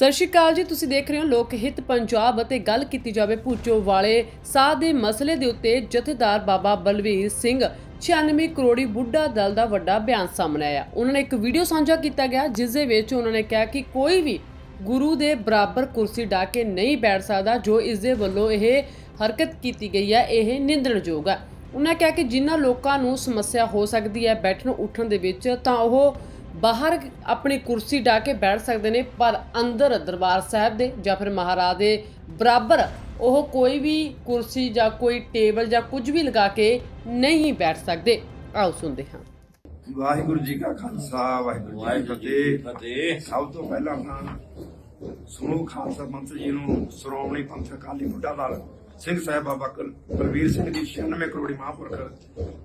ਸਤਿ ਸ਼੍ਰੀ ਅਕਾਲ ਜੀ, ਤੁਸੀਂ ਦੇਖ ਰਹੇ ਹੋ ਲੋਕ ਹਿੱਤ ਪੰਜਾਬ ਅਤੇ ਗੱਲ ਕੀਤੀ ਜਾਵੇ ਭੂਚੋ ਵਾਲੇ ਸਾਹ ਦੇ ਮਸਲੇ ਦੇ ਉੱਤੇ ਜਥੇਦਾਰ ਬਾਬਾ ਬਲਵੀਰ ਸਿੰਘ 96 ਕਰੋੜੀ ਬੁੱਢਾ ਦਲ ਦਾ ਵੱਡਾ ਬਿਆਨ ਸਾਹਮਣੇ ਆਇਆ। ਉਹਨਾਂ ਨੇ ਇੱਕ ਵੀਡੀਓ ਸਾਂਝਾ ਕੀਤਾ ਗਿਆ, ਜਿਸ ਦੇ ਵਿੱਚ ਉਹਨਾਂ ਨੇ ਕਿਹਾ ਕਿ ਕੋਈ ਵੀ ਗੁਰੂ ਦੇ ਬਰਾਬਰ ਕੁਰਸੀ ਢਾ ਕੇ ਨਹੀਂ ਬੈਠ ਸਕਦਾ, ਜੋ ਇਸ ਦੇ ਵੱਲੋਂ ਇਹ ਹਰਕਤ ਕੀਤੀ ਗਈ ਹੈ, ਇਹ ਨਿੰਦਣਯੋਗ ਹੈ। ਉਹਨਾਂ ਕਿਹਾ ਕਿ ਜਿਨ੍ਹਾਂ ਲੋਕਾਂ ਨੂੰ ਸਮੱਸਿਆ ਹੋ ਸਕਦੀ ਹੈ ਬੈਠਣ ਉੱਠਣ ਦੇ ਵਿੱਚ, ਤਾਂ ਉਹ ਬਾਹਰ ਆਪਣੀ ਕੁਰਸੀ ਢਾ ਕੇ ਬੈਠ ਸਕਦੇ ਨੇ ਪਰ ਅੰਦਰ ਦਰਬਾਰ ਸਾਹਿਬ ਦੇ ਜਾਂ ਫਿਰ ਮਹਾਰਾਜ ਦੇ ਬਰਾਬਰ ਉਹ ਕੋਈ ਵੀ ਕੁਰਸੀ ਜਾਂ ਕੋਈ ਟੇਬਲ ਜਾਂ ਕੁਝ ਵੀ ਲਗਾ ਕੇ ਨਹੀਂ ਬੈਠ ਸਕਦੇ। ਆਓ ਸੁਣਦੇ ਹਾਂ। ਵਾਹਿਗੁਰੂ ਜੀ ਕਾ ਖਾਲਸਾ ਵਾਹਿਗੁਰੂ ਜੀ ਕੀ ਫਤਿਹ। ਸਭ ਤੋਂ ਪਹਿਲਾਂ ਤਾਂ ਸਮੂਹ ਖਾਲਸਾ ਮੰਤਰੀ ਜੀ ਨੂੰ ਸ਼੍ਰੋਮਣੀ ਪੰਥ ਅਕਾਲੀ ਬੁੱਢਾ ਦਲ। ਸਿੰਘ ਸਾਹਿਬ ਬਾਬਾ ਕੁਲ- ਬਲਵੀਰ ਸਿੰਘ ਜੀ 96 ਕਰੋੜੀ ਮਹਾਂਪੁਰਖ,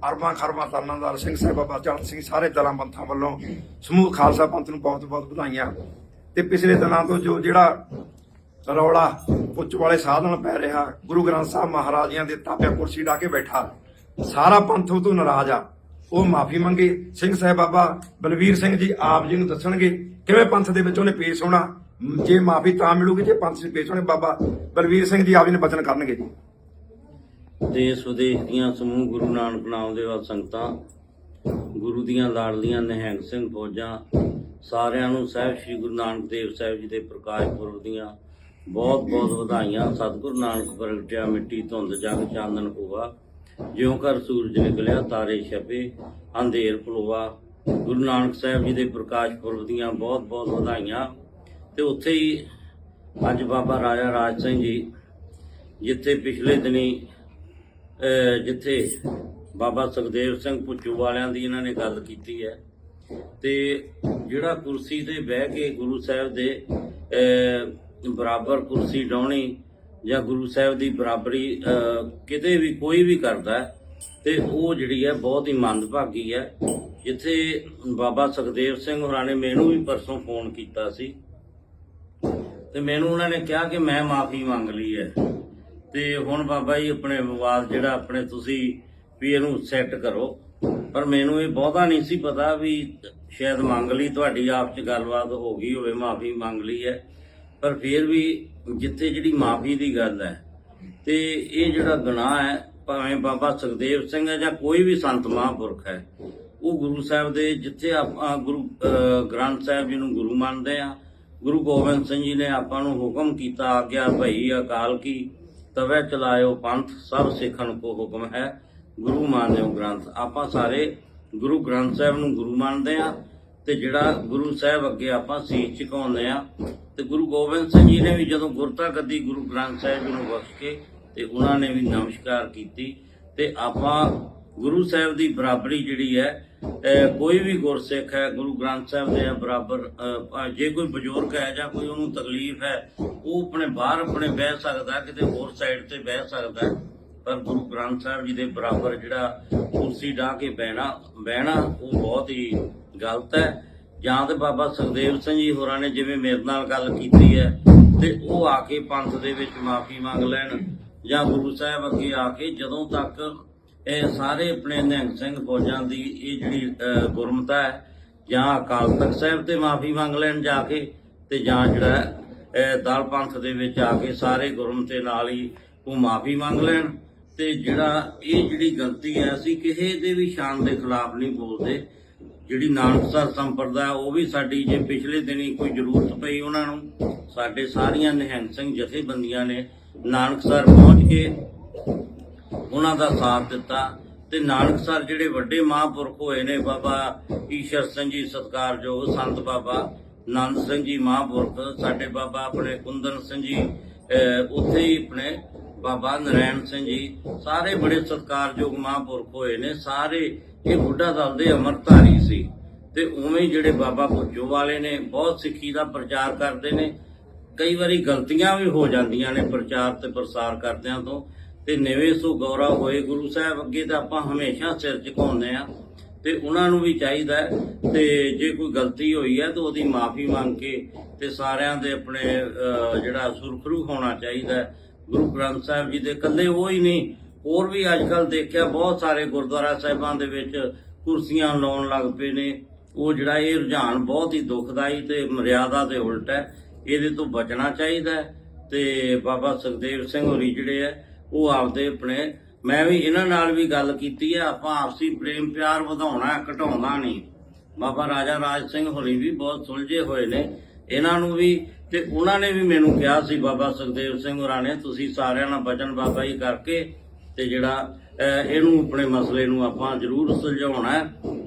ਅਰਬਾਂ ਖਰਬਾਂ ਤਰਨਾਦਾਰ ਸਿੰਘ ਸਾਹਿਬ ਬਾਬਾ ਚਰਨ ਸਿੰਘ, ਸਾਰੇ ਦਲਾਂ ਪੰਥਾਂ ਵੱਲੋਂ ਸਮੂਹ ਖਾਲਸਾ ਪੰਥ ਨੂੰ ਬਹੁਤ ਬਹੁਤ ਵਧਾਈਆਂ। ਤੇ ਪਿਛਲੇ ਦਿਨਾਂ ਤੋਂ ਜੋ ਜਿਹੜਾ ਰੌਲਾ ਉੱਚ ਵਾਲੇ ਸਾਧਨ ਪੈ ਰਿਹਾ, ਗੁਰੂ ਗ੍ਰੰਥ ਸਾਹਿਬ ਮਹਾਰਾਜਿਆਂ ਦੇ ਤਾਪਿਆ ਕੁਰਸੀ ਢਾ ਕੇ ਬੈਠਾ, ਸਾਰਾ ਪੰਥ ਉਹ ਤੋਂ ਨਾਰਾਜ਼ ਆ। ਉਹ ਮਾਫੀ ਮੰਗੇ, ਸਿੰਘ ਸਾਹਿਬ ਬਾਬਾ ਬਲਵੀਰ ਸਿੰਘ ਜੀ ਆਪ ਜੀ ਨੂੰ ਦੱਸਣਗੇ ਕਿਵੇਂ ਪੰਥ ਦੇ ਵਿੱਚ ਉਹਨੇ ਪੇਸ਼ ਹੋਣਾ। ਜੇ ਮਾਫੀ ਤਾਂ ਮਿਲੂਗੀ, ਜੇ ਪੰਥ 'ਚ ਪੇਸ਼ ਹੋਣੇ ਬਾਬਾ ਬਲਵੀਰ ਸਿੰਘ ਜੀ ਆਪ ਜੀ ਨੇ ਬਚਨ ਕਰਨਗੇ ਜੀ। ਦੇਸ਼ ਵਿਦੇਸ਼ ਦੀਆਂ ਸਮੂਹ ਗੁਰੂ ਨਾਨਕ ਨਾਮ ਦੇ ਵਾਲ ਸੰਗਤਾਂ, ਗੁਰੂ ਦੀਆਂ ਲਾੜਲੀਆਂ, ਨਿਹੰਗ ਸਿੰਘ ਫੌਜਾਂ, ਸਾਰਿਆਂ ਨੂੰ ਸਾਹਿਬ ਸ੍ਰੀ ਗੁਰੂ ਨਾਨਕ ਦੇਵ ਸਾਹਿਬ ਜੀ ਦੇ ਪ੍ਰਕਾਸ਼ ਪੁਰਬ ਦੀਆਂ ਬਹੁਤ ਬਹੁਤ ਵਧਾਈਆਂ। ਸਤਿਗੁਰੂ ਨਾਨਕ ਪ੍ਰਗਟਿਆ ਮਿੱਟੀ ਧੁੰਦ ਜਗ ਚਾਨਣ ਹੋਵਾ ਜਿਉਂ ਕਰ ਸੂਰਜ ਨਿਕਲਿਆ ਤਾਰੇ ਛਪੇ, ਅੰਧੇਰ ਭਲੋਵਾ। ਗੁਰੂ ਨਾਨਕ ਸਾਹਿਬ ਜੀ ਦੇ ਪ੍ਰਕਾਸ਼ ਪੁਰਬ ਦੀਆਂ ਬਹੁਤ ਬਹੁਤ ਵਧਾਈਆਂ। ਤੇ ਉੱਥੇ ਹੀ ਅੱਜ ਬਾਬਾ ਰਾਜਾ ਰਾਜ ਸਿੰਘ ਜੀ ਜਿੱਥੇ ਪਿਛਲੇ ਦਿਨੀ ਜਿੱਥੇ ਬਾਬਾ ਸੁਖਦੇਵ ਸਿੰਘ ਪੁੱਜੂ ਵਾਲਿਆਂ ਦੀ ਇਹਨਾਂ ਨੇ ਗੱਲ ਕੀਤੀ ਹੈ ਤੇ ਜਿਹੜਾ ਕੁਰਸੀ ਤੇ ਬਹਿ ਕੇ ਗੁਰੂ ਸਾਹਿਬ ਦੇ ਬਰਾਬਰ ਕੁਰਸੀ ਡਾਉਣੀ ਜਾਂ ਗੁਰੂ ਸਾਹਿਬ ਦੀ ਬਰਾਬਰੀ ਕਿਤੇ ਵੀ ਕੋਈ ਵੀ ਕਰਦਾ ਹੈ, ਤੇ ਉਹ ਜਿਹੜੀ ਹੈ ਬਹੁਤ ਹੀ ਮੰਦਭਾਗੀ ਹੈ। ਜਿੱਥੇ ਬਾਬਾ ਸੁਖਦੇਵ ਸਿੰਘ ਹੋਰਾਂ ਨੇ ਮੈਨੂੰ ਵੀ ਪਰਸੋਂ ਫੋਨ ਕੀਤਾ ਸੀ ਤੇ ਮੈਨੂੰ ਉਹਨਾਂ ਨੇ ਕਿਹਾ ਕਿ ਮੈਂ ਮਾਫੀ ਮੰਗ ਲਈ ਹੈ। ਤੇ ਹੁਣ ਬਾਬਾ ਜੀ ਆਪਣੇ ਵਿਵਾਦ ਜਿਹੜਾ ਆਪਣੇ ਤੁਸੀਂ ਵੀ ਇਹਨੂੰ ਸੈੱਟ ਕਰੋ। ਪਰ ਮੈਨੂੰ ਇਹ ਬਹੁਤਾ ਨਹੀਂ ਸੀ ਪਤਾ ਵੀ ਸ਼ਾਇਦ ਮੰਗ ਲਈ, ਤੁਹਾਡੀ ਆਪ ਚ ਗੱਲਬਾਤ ਹੋ ਗਈ ਹੋਵੇ, ਮਾਫੀ ਮੰਗ ਲਈ ਹੈ। ਪਰ ਫਿਰ ਵੀ ਜਿੱਥੇ ਜਿਹੜੀ ਮਾਫੀ ਦੀ ਗੱਲ ਹੈ, ਤੇ ਇਹ ਜਿਹੜਾ ਗੁਨਾਹ ਹੈ, ਭਾਵੇਂ ਬਾਬਾ ਸੁਖਦੇਵ ਸਿੰਘ ਹੈ ਜਾਂ ਕੋਈ ਵੀ ਸੰਤ ਮਹਾਂਪੁਰਖ ਹੈ, ਉਹ ਗੁਰੂ ਸਾਹਿਬ ਦੇ ਜਿੱਥੇ ਆਪਾਂ ਗੁਰੂ ਗ੍ਰੰਥ ਸਾਹਿਬ ਜੀ ਨੂੰ ਗੁਰੂ ਮੰਨਦੇ ਆ ਗੁਰੂ ਗੋਬਿੰਦ ਸਿੰਘ ਜੀ ਨੇ ਆਪਾਂ ਨੂੰ ਹੁਕਮ ਕੀਤਾ ਆਗਿਆ, ਭਈ ਅਕਾਲ ਕੀ, ਤਵੇ ਚਲਾਇਓ ਪੰਥ, ਸਭ ਸਿੱਖਣ ਕੋ ਹੁਕਮ ਹੈ। ਗੁਰੂ ਮਾਨਿਓ ਗ੍ਰੰਥ। ਆਪਾਂ ਸਾਰੇ ਗੁਰੂ ਗ੍ਰੰਥ ਸਾਹਿਬ ਨੂੰ ਗੁਰੂ ਮੰਨਦੇ ਆ ਤੇ ਜਿਹੜਾ ਗੁਰੂ ਸਾਹਿਬ ਅੱਗੇ ਆਪਾਂ ਸੀਸ ਝੁਕਾਉਂਦੇ ਆ ਤੇ ਗੁਰੂ ਗੋਬਿੰਦ ਸਿੰਘ ਜੀ ਨੇ ਵੀ ਜਦੋਂ ਗੁਰਤਾ ਗੱਦੀ ਗੁਰੂ ਗ੍ਰੰਥ ਸਾਹਿਬ ਜੀ ਨੂੰ ਬਖਸ਼ ਕੇ ਤੇ ਉਹਨਾਂ ਨੇ ਵੀ ਨਮਸਕਾਰ ਕੀਤੀ ਤੇ ਆਪਾਂ ਗੁਰੂ ਸਾਹਿਬ ਦੀ ਬਰਾਬਰੀ ਜਿਹੜੀ ਹੈ ਕੋਈ ਵੀ ਗੁਰਸਿੱਖ ਹੈ, ਗੁਰੂ ਗ੍ਰੰਥ ਸਾਹਿਬ ਦੇ ਬਰਾਬਰ ਜੇ ਕੋਈ ਬਜ਼ੁਰਗ ਹੈ ਜਾਂ ਕੋਈ ਉਹਨੂੰ ਤਕਲੀਫ ਹੈ, ਉਹ ਆਪਣੇ ਬਾਹਰ ਆਪਣੇ ਬਹਿ ਸਕਦਾ, ਕਿਤੇ ਹੋਰ ਸਾਈਡ ਤੇ ਬਹਿ ਸਕਦਾ ਪਰ ਗੁਰੂ ਗ੍ਰੰਥ ਸਾਹਿਬ ਜੀ ਦੇ ਬਰਾਬਰ ਜਿਹੜਾ ਕੁਰਸੀ ਢਾ ਕੇ ਬਹਿਣਾ ਬਹਿਣਾ, ਉਹ ਬਹੁਤ ਹੀ ਗਲਤ ਹੈ। ਜਾਂ ਤੇ ਬਾਬਾ ਸੁਖਦੇਵ ਸਿੰਘ ਜੀ ਹੋਰਾਂ ਨੇ ਜਿਵੇਂ ਮੇਰੇ ਨਾਲ ਗੱਲ ਕੀਤੀ ਹੈ, ਤੇ ਉਹ ਆ ਕੇ ਪੰਥ ਦੇ ਵਿੱਚ ਮਾਫੀ ਮੰਗ ਲੈਣ, ਜਾਂ ਗੁਰੂ ਸਾਹਿਬ ਅੱਗੇ ਆ ਕੇ ਜਦੋਂ ਤੱਕ ਇਹ ਸਾਰੇ ਆਪਣੇ ਨਿਹੰਗ ਸਿੰਘ ਫੌਜਾਂ ਦੀ ਇਹ ਜਿਹੜੀ ਗੁਰਮਤਾ ਹੈ, ਜਾਂ ਅਕਾਲ ਤਖਤ ਸਾਹਿਬ ਤੇ ਮਾਫੀ ਮੰਗ ਲੈਣ ਜਾ ਕੇ ਤੇ ਜਾਂ ਜਿਹੜਾ ਦਲ ਪੰਥ ਦੇ ਵਿੱਚ ਆ ਕੇ ਸਾਰੇ ਗੁਰਮਤੇ ਨਾਲ ਹੀ ਉਹ ਮਾਫੀ ਮੰਗ ਲੈਣ ਤੇ ਜਿਹੜਾ ਇਹ ਜਿਹੜੀ ਗਲਤੀ ਹੈ, ਅਸੀਂ ਕਿਸੇ ਦੇ ਵੀ ਸ਼ਾਨ ਦੇ ਖਿਲਾਫ ਨਹੀਂ ਬੋਲਦੇ। ਜਿਹੜੀ ਨਾਨਕਸਰ ਸੰਪਰਦਾ ਉਹ ਵੀ ਸਾਡੀ ਜੇ ਪਿਛਲੇ ਦਿਨੀ ਕੋਈ ਜ਼ਰੂਰਤ ਪਈ ਉਹਨਾਂ ਨੂੰ, ਸਾਡੇ ਸਾਰੀਆਂ ਨਿਹੰਗ ਸਿੰਘ ਜਥੇਬੰਦੀਆਂ ਨੇ ਨਾਨਕਸਰ ਪਹੁੰਚ ਕੇ ਉਹਨਾਂ ਦਾ ਸਾਥ ਦਿੱਤਾ ਤੇ ਨਾਨਕ ਸਰ ਜਿਹੜੇ ਵੱਡੇ ਮਹਾਂਪੁਰਖ ਹੋਏ ਨੇ ਬਾਬਾ ਈਸ਼ਰ ਸਿੰਘ ਜੀ ਸਤਕਾਰਯੋਗ ਸੰਤ ਬਾਬਾ ਨੰਦ ਸਿੰਘ ਜੀ ਮਹਾਂਪੁਰਖ, ਸਾਡੇ ਬਾਬਾ ਆਪਣੇ ਕੁੰਦਨ ਸਿੰਘ ਜੀ ਉੱਥੇ ਹੀ ਆਪਣੇ ਬਾਬਾ ਨਰੈਣ ਸਿੰਘ ਜੀ, ਸਾਰੇ ਬੜੇ ਸਤਕਾਰਯੋਗ ਮਹਾਂਪੁਰਖ ਹੋਏ ਨੇ, ਸਾਰੇ ਇਹ ਬੁੱਢਾ ਦਲ ਦੇ ਅਮਰਧਾਰੀ ਸੀ ਤੇ ਉਵੇਂ ਜਿਹੜੇ ਬਾਬਾ ਭੁੱਜੋ ਵਾਲੇ ਨੇ, ਬਹੁਤ ਸਿੱਖੀ ਦਾ ਪ੍ਰਚਾਰ ਕਰਦੇ ਨੇ, ਕਈ ਵਾਰੀ ਗਲਤੀਆਂ ਵੀ ਹੋ ਜਾਂਦੀਆਂ ਨੇ ਪ੍ਰਚਾਰ ਤੇ ਪ੍ਰਸਾਰ ਕਰਦਿਆਂ ਤੋਂ ਤੇ ਨਿਵੇਂ ਸੋ ਗੌਰਵ ਹੋਏ ਗੁਰੂ ਸਾਹਿਬ ਅੱਗੇ ਤਾਂ ਆਪਾਂ ਹਮੇਸ਼ਾ ਸਿਰ ਝੁਕਾਉਂਦੇ ਆ ਤੇ ਉਹਨਾਂ ਨੂੰ ਵੀ ਚਾਹੀਦਾ ਹੈ ਤੇ ਜੇ ਕੋਈ ਗਲਤੀ ਹੋਈ ਹੈ ਤਾਂ ਉਹਦੀ ਮਾਫੀ ਮੰਗ ਕੇ ਤੇ ਸਾਰਿਆਂ ਦੇ ਆਪਣੇ ਜਿਹੜਾ ਸੁਰਖਰੂ ਹੋਣਾ ਚਾਹੀਦਾ ਗੁਰੂ ਗ੍ਰੰਥ ਸਾਹਿਬ ਜੀ ਦੇ ਇਕੱਲੇ ਉਹ ਹੀ ਨਹੀਂ, ਹੋਰ ਵੀ ਅੱਜ ਕੱਲ ਦੇਖਿਆ ਬਹੁਤ ਸਾਰੇ ਗੁਰਦੁਆਰਾ ਸਾਹਿਬਾਂ ਦੇ ਵਿੱਚ ਕੁਰਸੀਆਂ ਲਾਉਣ ਲੱਗ ਪਏ ਨੇ। ਉਹ ਜਿਹੜਾ ਇਹ ਰੁਝਾਨ ਬਹੁਤ ਹੀ ਦੁਖਦਾਈ ਤੇ ਮਰਿਆਦਾ ਦੇ ਉਲਟ ਹੈ। ਇਹਦੇ ਤੋਂ ਬਚਣਾ ਚਾਹੀਦਾ ਹੈ ਤੇ ਬਾਬਾ ਸੁਖਦੇਵ ਸਿੰਘ ਹੋਰੀ ਜਿਹੜੇ ਹੈ ਉਹ ਆਪਦੇ ਆਪਣੇ, ਮੈਂ ਵੀ ਇਹਨਾਂ ਨਾਲ ਵੀ ਗੱਲ ਕੀਤੀ ਹੈ ਆਪਾਂ ਆਪਸੀ ਪ੍ਰੇਮ ਪਿਆਰ ਵਧਾਉਣਾ, ਘਟਾਉਣਾ ਨਹੀਂ। ਬਾਬਾ ਰਾਜਾ ਰਾਜ ਸਿੰਘ ਹੋਰੀ ਵੀ ਬਹੁਤ ਸੁਲਝੇ ਹੋਏ ਨੇ। ਇਹਨਾਂ ਨੂੰ ਵੀ ਤੇ ਉਹਨਾਂ ਨੇ ਵੀ ਮੈਨੂੰ ਕਿਹਾ ਸੀ, ਬਾਬਾ ਸੁਖਦੇਵ ਸਿੰਘ ਹੋਰਾਂ ਨੇ, ਤੁਸੀਂ ਸਾਰਿਆਂ ਨਾਲ ਬਚਨ ਬਾਬਾ ਜੀ ਕਰਕੇ ਤੇ ਜਿਹੜਾ ਇਹਨੂੰ ਆਪਣੇ ਮਸਲੇ ਨੂੰ ਆਪਾਂ ਜ਼ਰੂਰ ਸੁਲਝਾਉਣਾ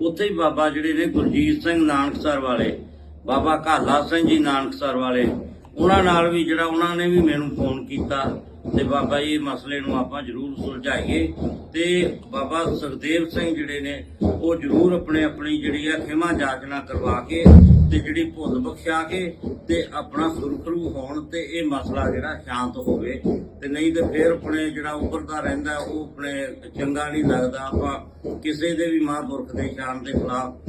ਉੱਥੇ ਹੀ ਬਾਬਾ ਜਿਹੜੇ ਨੇ ਗੁਰਜੀਤ ਸਿੰਘ ਨਾਨਕਸਰ ਵਾਲੇ, ਬਾਬਾ ਕਾਲਾ ਸਿੰਘ ਜੀ ਨਾਨਕਸਰ ਵਾਲੇ ਉਹਨਾਂ ਨਾਲ ਵੀ ਜਿਹੜਾ ਉਹਨਾਂ ਨੇ ਵੀ ਮੈਨੂੰ ਫੋਨ ਕੀਤਾ ਤੇ ਬਾਬਾ ਜੀ ਇਹ ਮਸਲੇ ਨੂੰ ਆਪਾਂ ਜ਼ਰੂਰ ਸੁਲਝਾਈਏ ਤੇ ਬਾਬਾ ਸੁਖਦੇਵ ਸਿੰਘ ਜਿਹੜੇ ਨੇ ਉਹ ਜ਼ਰੂਰ ਆਪਣੇ ਆਪਣੀ ਜਿਹੜੀ ਆ ਖਿਮਾ ਜਾਚਨਾ ਕਰਵਾ ਕੇ ਤੇ ਜਿਹੜੀ ਭੁੱਲ ਬਖਸ਼ਾ ਕੇ ਤੇ ਆਪਣਾ ਸੁਰਖਰੂ ਹੋਣ ਤੇ ਇਹ ਮਸਲਾ ਜਿਹੜਾ ਸ਼ਾਂਤ ਹੋਵੇ ਤੇ ਨਹੀਂ ਤੇ ਫਿਰ ਆਪਣੇ ਜਿਹੜਾ ਉੱਪਰਦਾ ਰਹਿੰਦਾ, ਉਹ ਆਪਣੇ ਚੰਗਾ ਨਹੀਂ ਲੱਗਦਾ। ਆਪਾਂ ਕਿਸੇ ਦੇ ਵੀ ਮਹਾਂਪੁਰਖ ਦੇ ਸ਼ਾਨ ਦੇ ਖਿਲਾਫ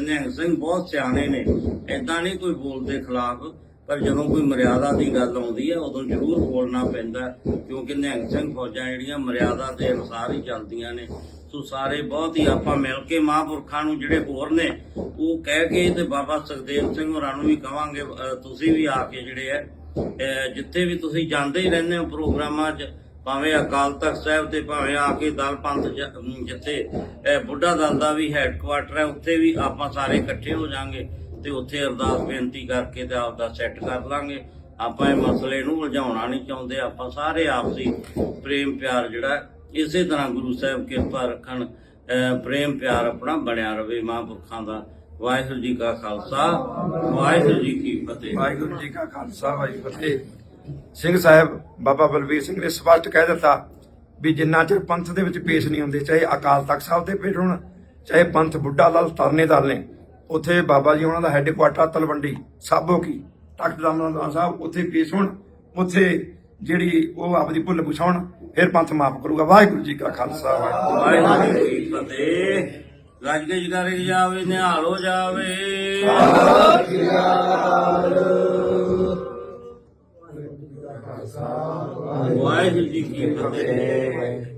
ਨਿਹੰਗ ਸਿੰਘ ਬਹੁਤ ਸਿਆਣੇ ਨੇ। ਐਦਾਂ ਨਹੀਂ ਕੋਈ ਬੋਲਦੇ ਖਿਲਾਫ। ਪਰ ਜਦੋਂ ਕੋਈ ਮਰਿਆਦਾ ਦੀ ਗੱਲ ਆਉਂਦੀ ਹੈ ਉਦੋਂ ਜ਼ਰੂਰ ਬੋਲਣਾ ਪੈਂਦਾ ਕਿਉਂਕਿ ਨਿਹੰਗ ਸਿੰਘ ਫੌਜਾਂ ਜਿਹੜੀਆਂ ਮਰਿਆਦਾ ਦੇ ਅਨੁਸਾਰ ਹੀ ਚੱਲਦੀਆਂ ਨੇ। ਸੋ ਸਾਰੇ ਬਹੁਤ ਹੀ ਆਪਾਂ ਮਿਲ ਕੇ ਮਹਾਂਪੁਰਖਾਂ ਨੂੰ ਜਿਹੜੇ ਹੋਰ ਨੇ, ਉਹ ਕਹਿ ਕੇ ਤੇ ਬਾਬਾ ਸੁਖਦੇਵ ਸਿੰਘ ਹੋਰਾਂ ਨੂੰ ਵੀ ਕਵਾਂਗੇ ਤੁਸੀਂ ਵੀ ਆ ਕੇ ਜਿਹੜੇ ਹੈ ਜਿੱਥੇ ਵੀ ਤੁਸੀਂ ਜਾਂਦੇ ਹੀ ਰਹਿੰਦੇ ਹੋ ਪ੍ਰੋਗਰਾਮਾਂ 'ਚ, ਭਾਵੇਂ ਅਕਾਲ ਤਖਤ ਸਾਹਿਬ ਤੇ ਭਾਵੇਂ ਆ ਕੇ ਦਲ ਪੰਥ ਜਿੱਥੇ ਬੁੱਢਾ ਦਲ ਦਾ ਵੀ ਹੈੱਡਕੁਆਟਰ ਹੈ, ਉੱਥੇ ਵੀ ਆਪਾਂ ਸਾਰੇ ਇਕੱਠੇ ਹੋ ਜਾਾਂਗੇ। ਤੇ ਉੱਥੇ ਅਰਦਾਸ ਬੇਨਤੀ ਕਰਕੇ ਤੇ ਆਪਦਾ ਸੈੱਟ ਕਰ ਲਾਂਗੇ। ਆਪਾਂ ਇਹ ਮਸਲੇ ਨੂੰ ਉਲਝਾਉਣਾ ਨਹੀਂ ਚਾਹੁੰਦੇ। ਆਪਾਂ ਸਾਰੇ ਆਪਸੀ ਪ੍ਰੇਮ ਪਿਆਰ ਜਿਹੜਾ, ਇਸੇ ਤਰ੍ਹਾਂ ਗੁਰੂ ਸਾਹਿਬ ਕਿਰਪਾ ਰੱਖਣ ਪ੍ਰੇਮ ਪਿਆਰ ਆਪਣਾ ਬਣਿਆ ਰਵੇ ਮਹਾਂਪੁਰਖਾਂ ਦਾ। ਵਾਹਿਗੁਰੂ ਜੀ ਕਾ ਖਾਲਸਾ, ਵਾਹਿਗੁਰੂ ਜੀ ਕੀ ਫਤਿਹ। ਵਾਹਿਗੁਰੂ ਜੀ ਕਾ ਖਾਲਸਾ, ਵਾਹਿਗੁਰੂ ਫਤਿਹ। ਸਿੰਘ ਸਾਹਿਬ, ਬਾਬਾ ਬਲਵੀਰ ਸਿੰਘ ਨੇ ਸਪਸ਼ਟ ਕਹਿ ਦਿੱਤਾ ਵੀ ਜਿੰਨਾ ਚਿਰ ਪੰਥ ਦੇ ਵਿੱਚ ਪੇਸ਼ ਨਹੀਂ ਹੁੰਦੇ, ਚਾਹੇ ਅਕਾਲ ਤਖਤ ਸਾਹਿਬ ਦੇ ਪੇਸ਼ ਹੋਣ, ਚਾਹੇ ਪੰਥ ਬੁੱਢਾ ਲਾਲ ਤਰਨੇ ਦਲ ਨੇ ਉੱਥੇ ਬਾਬਾ ਜੀ ਉਹਨਾਂ ਦਾ ਹੈੱਡਕੁਆਟਰ ਤਲਵੰਡੀ, ਸਾਬੋ ਕੀ ਤਖਤ ਦਾ ਸਾਹਿਬ, ਉੱਥੇ ਪੇਸ਼ ਹੋਣ, ਉੱਥੇ ਜਿਹੜੀ ਉਹ ਆਪਦੀ ਭੁੱਲ ਬੁਛਾਉਣ ਫਿਰ ਪੰਥ ਮਾਫ ਕਰੂਗਾ। ਵਾਹਿਗੁਰੂ ਜੀ ਕਾ ਖਾਲਸਾ, ਵਾਹਿਗੁਰੂ ਵਾਹਿਗੁਰੂ ਜੀ ਕੀ ਫਤਿਹ। ਗੱਜ ਕੇ ਜਾਵੇ, ਨਿਹਾਲ ਹੋ ਜਾਵੇ। ਵਾਹਿਗੁਰੂ ਜੀ ਕੀ ਫਤਿਹ।